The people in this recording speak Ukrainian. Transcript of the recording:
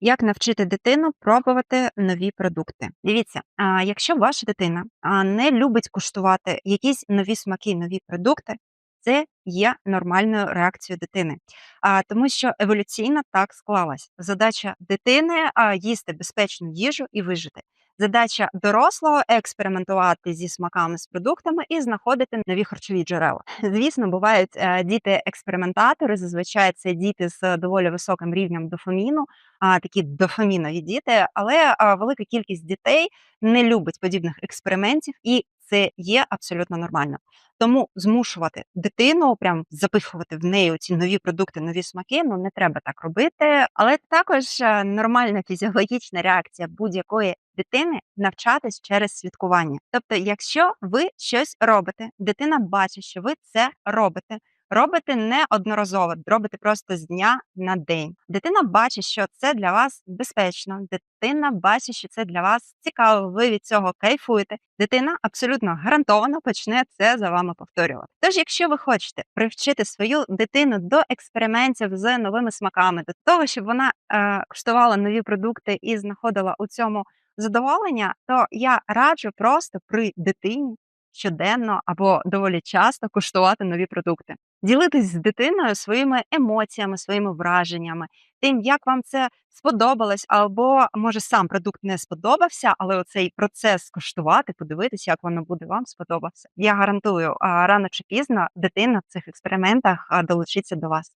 Як навчити дитину пробувати нові продукти? Дивіться, якщо ваша дитина не любить куштувати якісь нові смаки, нові продукти, це є нормальною реакцією дитини. А, тому що еволюційно так склалась. Задача дитини їсти безпечну їжу і вижити. Задача дорослого експериментувати зі смаками, з продуктами і знаходити нові харчові джерела. Звісно, бувають е, діти-експериментатори. Зазвичай це діти з доволі високим рівнем дофаміну, а такі дофамінові діти, але велика кількість дітей не любить подібних експериментів, і це є абсолютно нормально. Тому змушувати дитину, прям запихувати в неї ці нові продукти, нові смаки. Ну не треба так робити. Але також е, нормальна фізіологічна реакція будь-якої дитини навчатись через святкування. Тобто, якщо ви щось робите, дитина бачить, що ви це робите. Робите не одноразово, робите просто з дня на день. Дитина бачить, що це для вас безпечно. Дитина бачить, що це для вас цікаво. Ви від цього кайфуєте. Дитина абсолютно гарантовано почне це за вами повторювати. Тож, якщо ви хочете привчити свою дитину до експериментів з новими смаками, до того, щоб вона е, куштувала нові продукти і знаходила у цьому задоволення, то я раджу просто при дитині щоденно або доволі часто куштувати нові продукти. Ділитись з дитиною своїми емоціями, своїми враженнями, тим, як вам це сподобалось, або може сам продукт не сподобався, але оцей процес куштувати, подивитися, як воно буде вам сподобався. Я гарантую, рано чи пізно дитина в цих експериментах долучиться до вас.